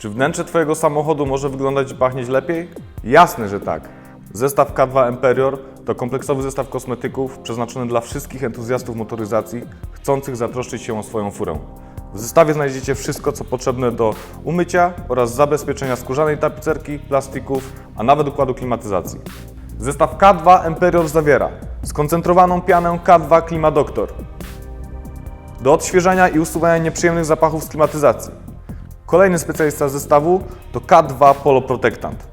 Czy wnętrze Twojego samochodu może wyglądać i pachnieć lepiej? Jasne, że tak. Zestaw K2 Emperior to kompleksowy zestaw kosmetyków przeznaczony dla wszystkich entuzjastów motoryzacji chcących zatroszczyć się o swoją furę. W zestawie znajdziecie wszystko, co potrzebne do umycia oraz zabezpieczenia skórzanej tapicerki, plastików, a nawet układu klimatyzacji. Zestaw K2 Emperior zawiera skoncentrowaną pianę K2 Klima Doctor, do odświeżania i usuwania nieprzyjemnych zapachów z klimatyzacji. Kolejny specjalista zestawu to K2 Polo Protectant.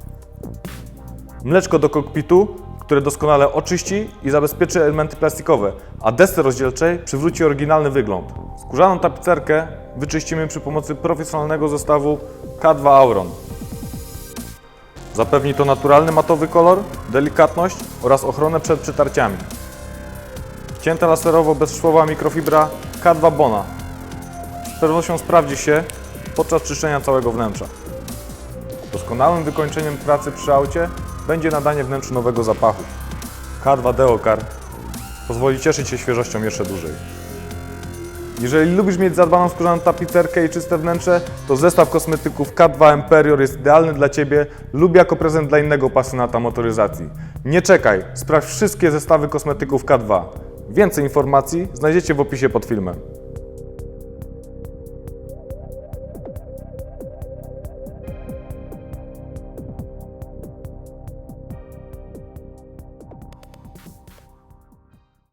Mleczko do kokpitu, które doskonale oczyści i zabezpieczy elementy plastikowe, a desce rozdzielczej przywróci oryginalny wygląd. Skórzaną tapicerkę wyczyścimy przy pomocy profesjonalnego zestawu K2 Auron. Zapewni to naturalny matowy kolor, delikatność oraz ochronę przed przetarciami. Cięta laserowo bezszwowa mikrofibra K2 Bona. Z pewnością sprawdzi się podczas czyszczenia całego wnętrza. Doskonałym wykończeniem pracy przy aucie będzie nadanie wnętrzu nowego zapachu. K2 Deokar pozwoli cieszyć się świeżością jeszcze dłużej. Jeżeli lubisz mieć zadbaną skórzaną tapicerkę i czyste wnętrze, to zestaw kosmetyków K2 Emperior jest idealny dla Ciebie lub jako prezent dla innego pasjonata motoryzacji. Nie czekaj, sprawdź wszystkie zestawy kosmetyków K2. Więcej informacji znajdziecie w opisie pod filmem.